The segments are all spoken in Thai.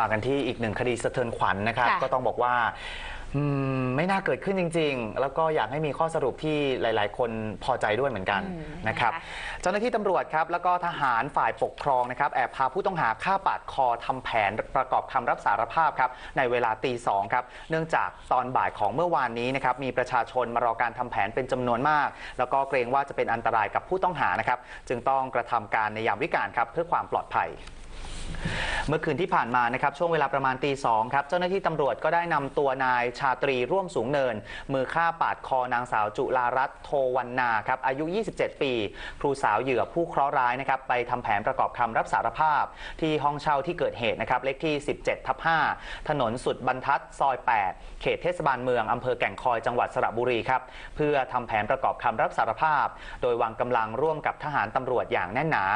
มากันที่อีกหนึ่งคดีสะเทือนขวัญนะครับ ค่ะก็ต้องบอกว่าอืมไม่น่าเกิดขึ้นจริง ๆ แล้วก็อยากให้มีข้อสรุปที่หลาย ๆ คนพอใจด้วยเหมือนกันอืมนะครับ นะคะ เจ้าหน้าที่ตำรวจครับ แล้วก็ทหารฝ่ายปกครองนะครับ แอบพาผู้ต้องหาฆ่าปาดคอทำแผนประกอบคำรับสารภาพครับ ในเวลาตีสองครับ เนื่องจากตอนบ่ายของเมื่อวานนี้นะครับ มีประชาชนมารอการทำแผนเป็นจำนวนมาก แล้วก็เกรงว่าจะเป็นอันตรายกับผู้ต้องหานะครับ จึงต้องกระทำการในยามวิกาลครับ เพื่อความปลอดภัย เมื่อคืนที่ผ่านมานะครับช่วงเวลาประมาณตีสองครับเจ้าหน้าที่ตำรวจก็ได้นำตัวนายชาตรีร่วมสูงเนิน มือฆ่าปาดคอนางสาวจุลารัตน์โทวันนาครับอายุ 27 ปี ครูสาวเหยื่อผู้เคราะห์ร้ายนะครับไปทำแผนประกอบคำรับสารภาพ ที่ห้องเช่าที่เกิดเหตุนะครับเลขที่ 17ทับ5ถนนสุดบรรทัดซอย 8 เขตเทศบาลเมืองอำเภอแก่งคอยจังหวัดสระบุรีครับเพื่อทำแผนประกอบคำรับสารภาพ โดยวางกำลังร่วมกับทหารตำรวจอย่างแน่นหนา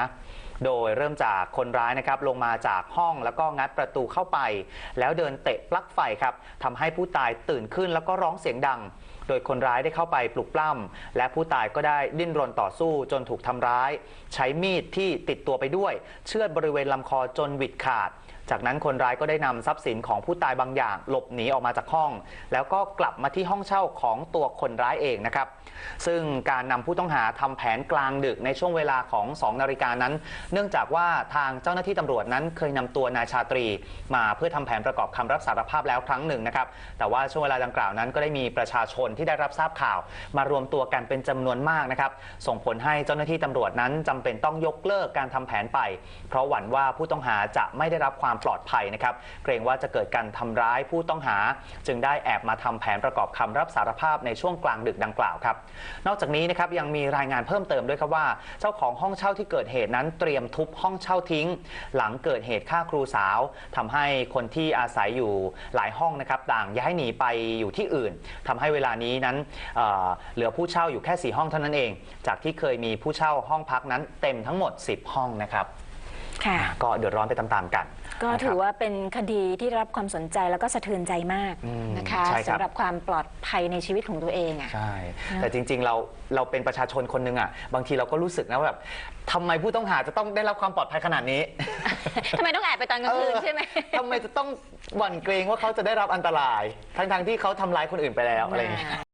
โดยเริ่มจากคนร้ายนะครับลงมาจากห้องแล้วก็งัดประตูเข้าไป แล้วเดินเตะปลั๊กไฟครับทำให้ผู้ตายตื่นขึ้นแล้วก็ร้องเสียงดัง โดยคนร้ายได้เข้าไปปลุกปล้ำและผู้ตายก็ได้ดิ้นรนต่อสู้จนถูกทำร้าย ใช้มีดที่ติดตัวไปด้วย เชือดบริเวณลำคอจนหวิดขาดจากนั้นคนร้ายก็ได้นำทรัพย์สินของผู้ตายบางอย่าง หลบหนีออกมาจากห้อง แล้วก็กลับมาที่ห้องเช่าของตัวคนร้ายเองนะครับ ซึ่งการนำผู้ต้องหาทำแผนกลางดึกในช่วงเวลาของ 2 นาฬิกานั้นเนื่องจากว่าทางเจ้าหน้าที่ตำรวจนั้นเคยนำตัวนายชาตรี มาเพื่อทำแผนประกอบคำรับสารภาพแล้วครั้งหนึ่งนะครับ แต่ว่าช่วงเวลาดังกล่าวนั้นก็ได้มีประชาชนที่ได้รับทราบข่าว มารวมตัวกันเป็นจำนวนมากนะครับ ส่งผลให้เจ้าหน้าที่ตำรวจนั้นจำเป็นต้องยกเลิกการทำแผนไป เพราะหวั่นว่าผู้ต้องหาจะไม่ได้รับความปลอดภัยนะครับ เกรงว่าจะเกิดการทำร้ายผู้ต้องหา จึงได้แอบมาทำแผนประกอบคำรับสารภาพในช่วงกลางดึกดังกล่าวครับ นอกจากนี้นะครับยังมีรายงานเพิ่มเติมด้วยครับว่า เจ้าของห้องเช่าที่เกิดเหตุนั้นเตรียมทุบห้องเช่าทิ้ง หลังเกิดเหตุฆ่าครูสาวทำให้คนที่อาศัยอยู่หลายห้องนะครับต่างย้ายหนีไปอยู่ที่อื่นทำให้เวลานี้นั้นเเหลือผู้เช่าอยู่แค่ 4 ห้องเท่านั้นเอง จากที่เคยมีผู้เช่าห้องพักนั้นเต็มทั้งหมด 10 ห้องนะครับ ค่ะ ก็เดือดร้อนไปตามๆกันก็นะครับถือว่าเป็นคดีที่ได้รับความสนใจแล้วก็สะเทือนใจมากอืมนะคะใช่ครับสำหรับความปลอดภัยในชีวิตของตัวเองอะใช่ แต่จริงๆเราเราเป็นประชาชนคนหนึ่งอะบางทีเราก็รู้สึกนะว่าแบบทำไมผู้ต้องหาจะต้องได้รับความปลอดภัยขนาดนี้ ทำไมต้องแอบไปตอนกลางคืนใช่ไหมทำไมจะต้องหวั่นเกรงว่าเขาจะได้รับอันตราย ทั้งๆที่เขาทำร้ายคนอื่นไปแล้วอะไรอย่างเงี้ย